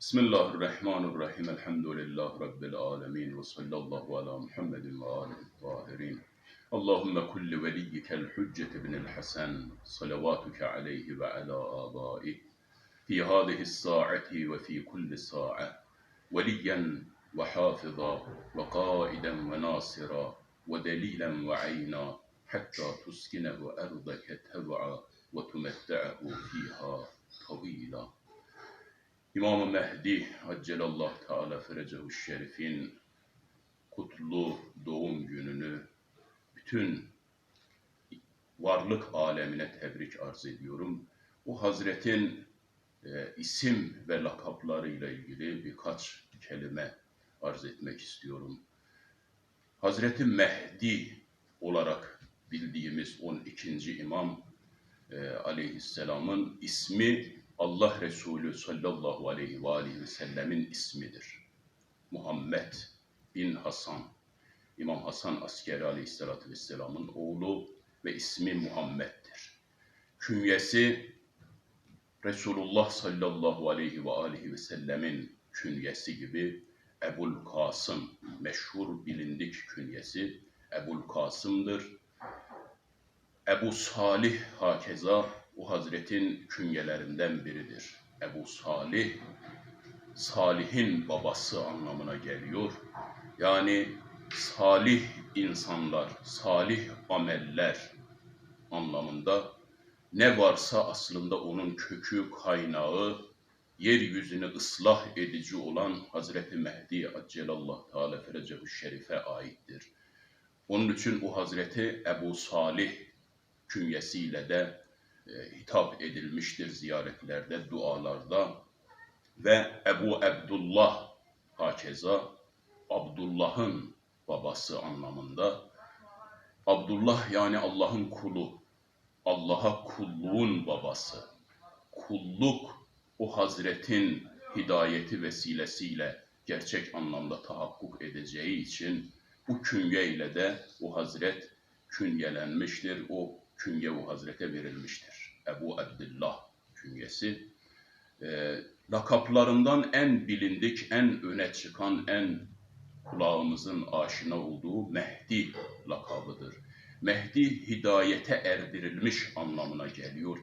بسم الله الرحمن الرحيم الحمد لله رب العالمين وصلى الله على محمد وآله الطاهرين. اللهم كل وليك الحجة بن الحسن صلواتك عليه وعلى آبائه في هذه الساعة وفي كل ساعة وليا وحافظا وقائدا وناصرا ودليلا وعينا حتى تسكنه أرضك تبعا وتمتعه فيها طويلا. İmam-ı Mehdi Accelallah Teala Ferecehu Şerif'in kutlu doğum gününü bütün varlık alemine tebrik arz ediyorum. O Hazretin e, isim ve lakaplarıyla ilgili birkaç kelime arz etmek istiyorum. Hazreti Mehdi olarak bildiğimiz 12. İmam e, aleyhisselamın ismi Allah Resulü sallallahu aleyhi ve aleyhi ve sellemin ismidir. Muhammed bin Hasan. İmam Hasan Askeri aleyhissalatü vesselamın oğlu ve ismi Muhammed'dir. Künyesi Resulullah sallallahu aleyhi ve aleyhi ve sellemin künyesi gibi Ebul Kasım, meşhur bilindik künyesi Ebul Kasım'dır. Ebu Salih hakeza o Hazretin künyelerinden biridir. Ebu Salih, Salih'in babası anlamına geliyor. Yani salih insanlar, salih ameller anlamında ne varsa aslında onun kökü, kaynağı, yeryüzünü ıslah edici olan Hazreti Mehdi Accelallah Teala Ferecehu Şerif'e aittir. Onun için o Hazreti Ebu Salih künyesiyle de e, hitap edilmiştir ziyaretlerde, dualarda ve Ebu Abdullah hakeza Abdullah'ın babası anlamında. Abdullah yani Allah'ın kulu, Allah'a kulluğun babası. Kulluk o Hazretin hidayeti vesilesiyle gerçek anlamda tahakkuk edeceği için bu künyeyle de o Hazret künyelenmiştir. O künye o Hazret'e verilmiştir. Ebu Abdullah künyesi. E, lakaplarından en bilindik, en öne çıkan, en kulağımızın aşina olduğu Mehdi lakabıdır. Mehdi hidayete erdirilmiş anlamına geliyor.